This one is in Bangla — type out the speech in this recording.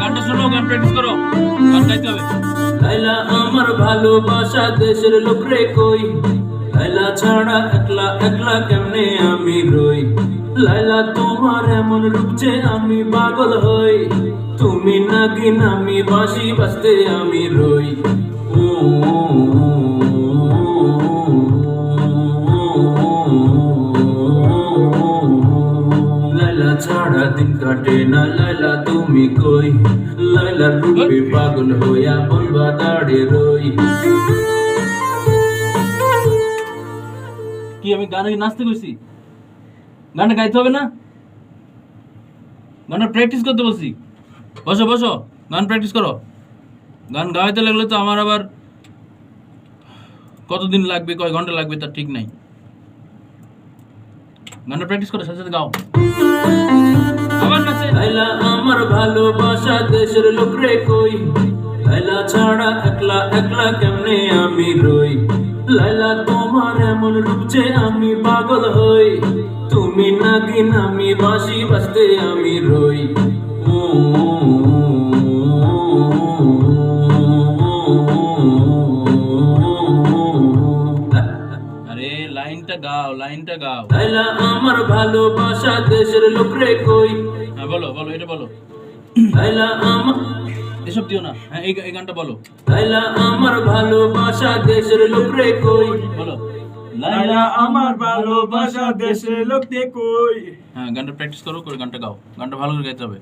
গানটা শোনো, গান প্র্যাকটিস করো। গান গাইতে হবে। লাইলা আমার ভালোবাসা দেশের লোক রে কই? লাইলা ছাড়া একলা একলা কেমনে আমি রই? লাইলা তোমার এমন রূপ যে আমি পাগল হই। তুমি নাকি নামি বাসি বাসতে আমি রই। ও লাইলা ছাড়া দিন কাটে না। লাইলা তুমি কই? লাইলার রূপে পাগল হইয়া বলবা দাঁড়ে রই। কি, আমি গানে নাচতে কইছি? গানে গাইতে হবে না? গানের প্র্যাকটিস করতে বলছি। বসো বসো, গান প্র্যাকটিস করো। গান গাইতে লাগলে তো আমার আবার কতদিন লাগবে, কয় ঘণ্টা লাগবে তার ঠিক নাই। গানের প্র্যাকটিস করো, সাথে সাথে গাও। আমার লাইলা আমার ভালোবাসা, দেশের লোক রে কই? লাইলা ছাড়া একলা একলা কেমনে আমি রই? লাইলা, তোমার এমন রূপ যে আমি পাগল হই। তুমি নাকি আমি বাসি বাসতে আমি রই। ও লাইনটা গাও লাইনটা গাও। লাইলা আমার ভালোবাসা দেশের লোক রে কই? হ্যাঁ বলো বলো এটা বলো। লাইলা আমার এসব দিও না। হ্যাঁ এই এই গানটা বলো। লাইলা আমার ভালোবাসা দেশের লোক রে কই? বলো। লাইলা আমার ভালোবাসা দেশে লোক কই? হ্যাঁ গানটা প্র্যাকটিস করো করে গানটা গাও। গানটা ভালো করে গাইতে হবে।